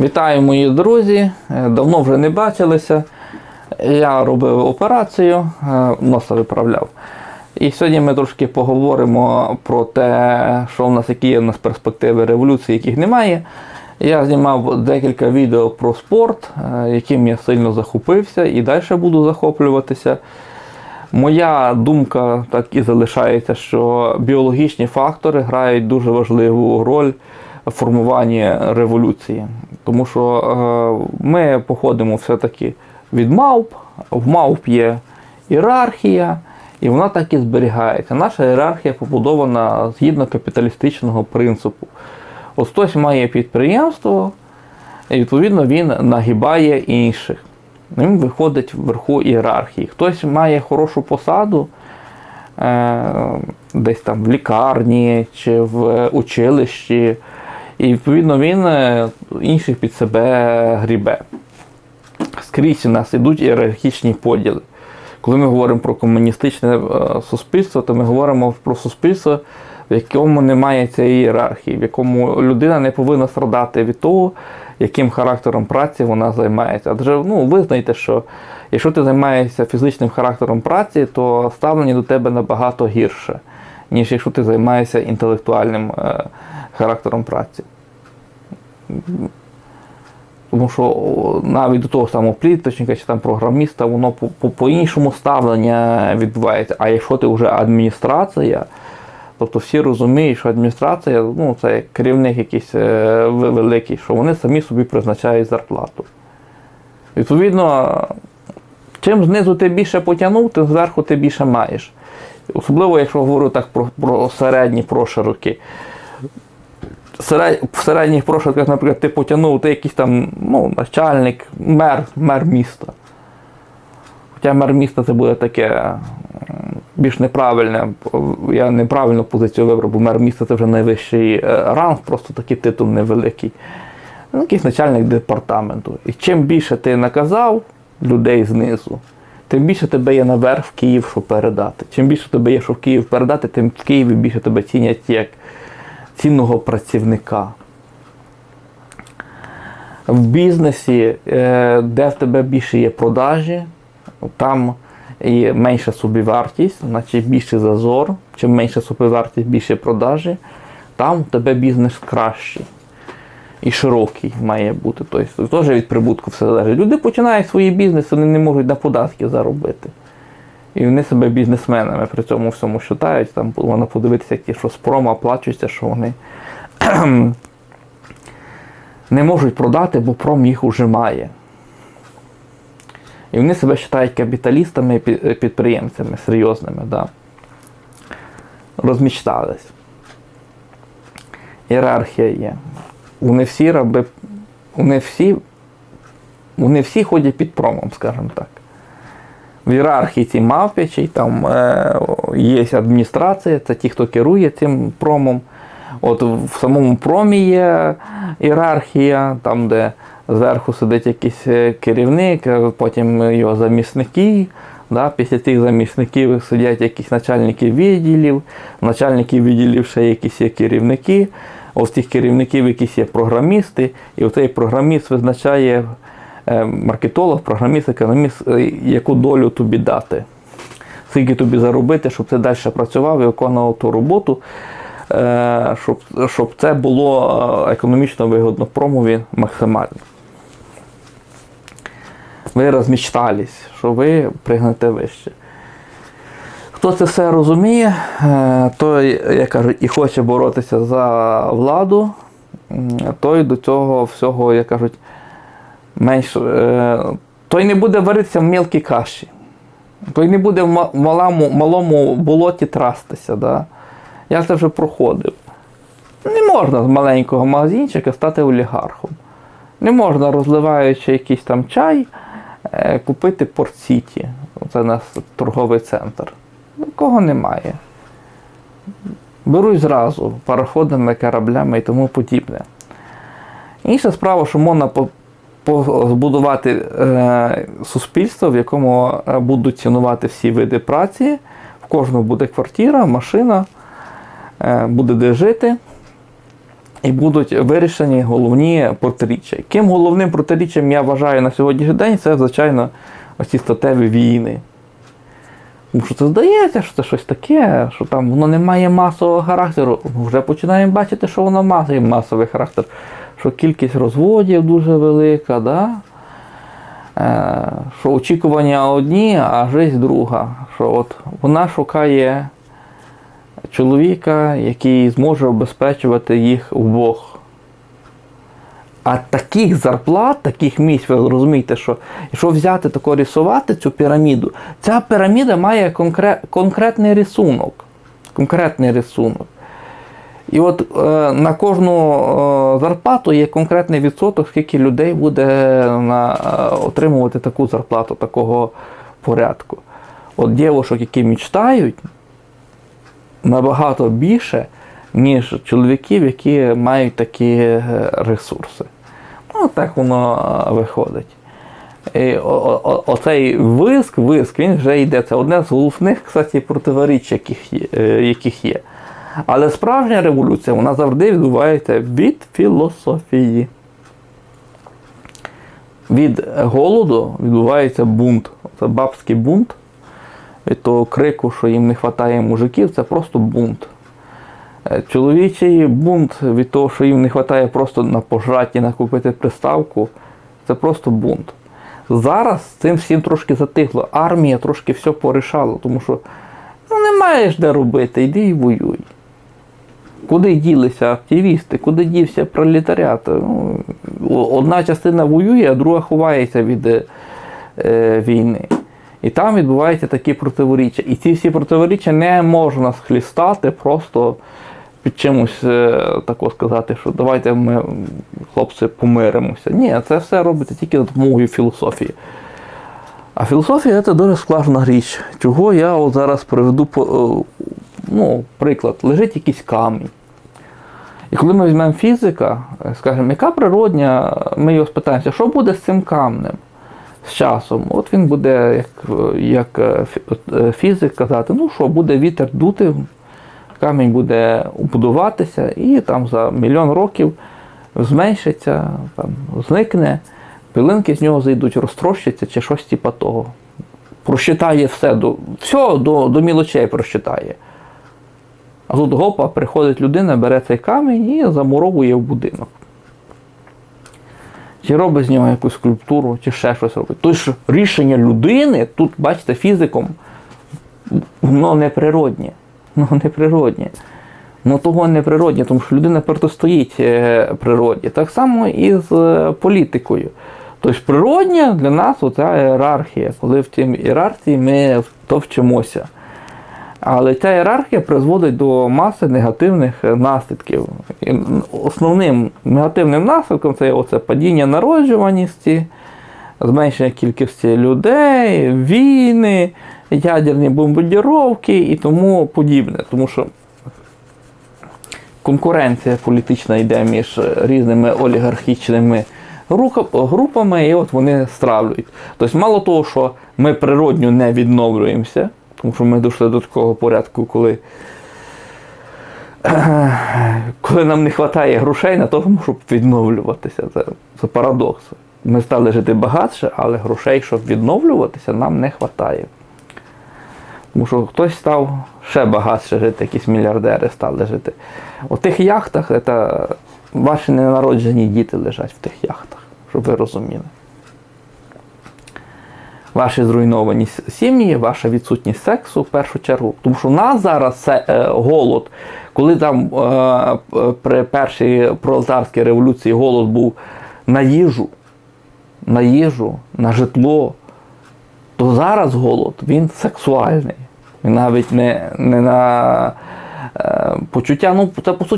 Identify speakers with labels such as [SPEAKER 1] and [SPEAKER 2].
[SPEAKER 1] Вітаю мої друзі. Е, Давно вже не бачилися. Я робив операцію, е, носа виправляв. І сьогодні ми трошки поговоримо про те, що в нас які є в нас перспективи революції, яких немає. Я знімав декілька відео про спорт, е, яким я сильно захопився і далі буду захоплюватися. Моя думка так і залишається, що біологічні фактори грають дуже важливу роль формуванні революції. Тому що е, ми походимо все-таки від мавп, в мавп є ієрархія, і вона так і зберігається. Наша ієрархія побудована згідно капіталістичного принципу. Ось хтось має підприємство, і відповідно він нагибає інших. Він виходить вверху ієрархії. Хтось має хорошу посаду е, десь там в лікарні чи в училищі, і відповідно він е, інших під себе грібе. Скрізь у нас ідуть ієрархічні поділи. Коли ми говоримо про комуністичне е, суспільство, то ми говоримо про суспільство, в якому немає цієї ієрархії, в якому людина не повинна страдати від того, яким характером праці вона займається. Адже ну, ви знаєте, що якщо ти займаєшся фізичним характером праці, то ставлення до тебе набагато гірше, ніж якщо ти займаєшся інтелектуальним е, характером праці. Тому що навіть до того самого пліточника чи там програміста, воно по- по- по-іншому ставлення відбувається. А якщо ти вже адміністрація, тобто всі розуміють, що адміністрація ну, це керівник якийсь е, великий, що вони самі собі призначають зарплату. Відповідно, чим знизу ти більше потягнув, тим зверху ти більше маєш. Особливо, якщо говорю так про, про середні прошироки серед- в середніх прошарках, наприклад, ти потягнув, ти якийсь там ну, начальник, мер, мер міста. Хоча мер міста це буде таке більш неправильне. Я неправильну позицію вибрав, бо мер міста це вже найвищий е, ранг, просто такий титул невеликий. Ну, якийсь начальник департаменту. І чим більше ти наказав людей знизу, тим більше тебе є наверх в Київ, що передати. Чим більше тебе є, що в Київ передати, тим в Києві більше тебе цінять як цінного працівника. В бізнесі, е, де в тебе більше є продажі, там і менша собівартість, значить більше зазор. Чим менша собівартість, більше продажі, там в тебе бізнес кращий. І широкий має бути. Тобто теж від прибутку все залежить. Люди починають свої бізнеси, вони не можуть на податки заробити. І вони себе бізнесменами при цьому всьому вважають. Там можна подивитися, як ті, що з промо оплачуються, що вони не можуть продати, бо пром їх уже має. І вони себе вважають капіталістами і підприємцями серйозними. Да. Розмічтались. Ієрархія є. Вони всі раби, вони всі, вони всі ходять під промом, скажімо так. В ієрархії ці мавпячий, там е, є адміністрація, це ті, хто керує цим промом. От в самому промі є ієрархія, там, де зверху сидить якийсь е, керівник, е, потім його замісники. Да, після цих замісників сидять якісь начальники відділів, начальники відділів ще якісь є керівники. Ось цих керівників якісь є програмісти, і оцей програміст визначає е, маркетолог, програміст, економіст, е, яку долю тобі дати. Скільки тобі заробити, щоб ти далі працював і виконував ту роботу, е, щоб, щоб це було економічно вигодно промові максимально. Ви розмічтались, що ви пригнете вище. Хто це все розуміє, е, той, як кажуть, і хоче боротися за владу, той до цього всього, як кажуть, менш. е, Той не буде варитися в мілкій каші. Той не буде в малому, малому болоті трастися. Да? Я це вже проходив. Не можна з маленького магазинчика стати олігархом. Не можна, розливаючи якийсь там чай, е, купити Порт-Сіті. Це у нас торговий центр. Такого немає. Беруть зразу пароходами, кораблями і тому подібне. Інша справа, що можна збудувати е, суспільство, в якому е, будуть цінувати всі види праці, в кожного буде квартира, машина, е, буде де жити. і будуть вирішені головні протиріччя. Яким головним протиріччям я вважаю на сьогоднішній день, це, звичайно, оці статеві війни. Тому що це здається, що це щось таке, що там воно не має масового характеру. Вже починаємо бачити, що воно має масовий характер, що кількість розводів дуже велика, да? е, що очікування одні, а життя друга. Що от вона шукає чоловіка, який зможе обезпечувати їх обох. А таких зарплат, таких місць, ви розумієте, що якщо взяти тако рисувати цю піраміду, ця піраміда має конкре- конкретний рисунок. Конкретний рисунок. І от е, на кожну е, зарплату є конкретний відсоток, скільки людей буде на, е, отримувати таку зарплату, такого порядку. От дівчаток, які мечтають, набагато більше, ніж чоловіків, які мають такі е, ресурси. Ну, так воно виходить. І оцей виск, виск, він вже йде. Це одне з головних, кстати, противоріч, яких є, е, яких є. Але справжня революція вона завжди відбувається від філософії. Від голоду відбувається бунт. Це бабський бунт. Від того крику, що їм не вистачає мужиків, це просто бунт. Е, Чоловічий бунт від того, що їм не вистачає просто на пожраті, накупити приставку, це просто бунт. Зараз цим всім трошки затихло. Армія трошки все порішала, тому що ну, не маєш де робити, йди і воюй. Куди ділися активісти, куди дівся пролетаріат? Ну, одна частина воює, а друга ховається від е, е, війни. І там відбуваються такі противоріччя. І ці всі противоріччя не можна схлістати просто чимось е, тако сказати, що давайте ми, хлопці, помиримося. Ні, це все робиться тільки за допомогою філософії. А філософія це дуже складна річ. Чого я от зараз приведу е, ну, приклад. Лежить якийсь камінь. І коли ми візьмемо фізика, е, скажемо, яка природня, ми його спитаємося, що буде з цим камнем з часом? От він буде, як, як фі- фізик казати, ну що, буде вітер дути, камінь буде будуватися, і там за мільйон років зменшиться, там, зникне, пилинки з нього зайдуть, розтрощаться чи щось типа того. Просчитає все, до, все до, до мілочей просчитає. А тут гопа, приходить людина, бере цей камінь і замуровує в будинок. Чи робить з нього якусь скульптуру, чи ще щось робить. Тож рішення людини, тут, бачите, фізиком, воно неприроднє. Воно неприроднє. Ну того неприроднє, тому що людина протистоїть е, природі. Так само і з е, політикою. Тобто природня для нас оця ієрархія, коли в тій ієрархії ми то вчимося. Але ця ієрархія призводить до маси негативних е, наслідків. І основним негативним наслідком це оце падіння народжуваності, зменшення кількості людей, війни, ядерні бомбардіровки і тому подібне. Тому що конкуренція політична йде між різними олігархічними групами, і от вони стравлюють. Тобто, мало того, що ми природньо не відновлюємося, тому що ми дійшли до такого порядку, коли, коли нам не вистачає грошей на тому, щоб відновлюватися. Це, це парадокс. Ми стали жити багатше, але грошей, щоб відновлюватися, нам не вистачає. Тому що хтось став ще багатше жити, якісь мільярдери стали жити. У тих яхтах це ваші ненароджені діти лежать в тих яхтах, щоб ви розуміли. Ваші зруйновані сім'ї, ваша відсутність сексу в першу чергу. Тому що в нас зараз е, голод, коли там е, при першій пролетарській революції голод був на їжу, на їжу, на житло, то зараз голод він сексуальний. Він навіть не, не на е, почуття, ну це по суті.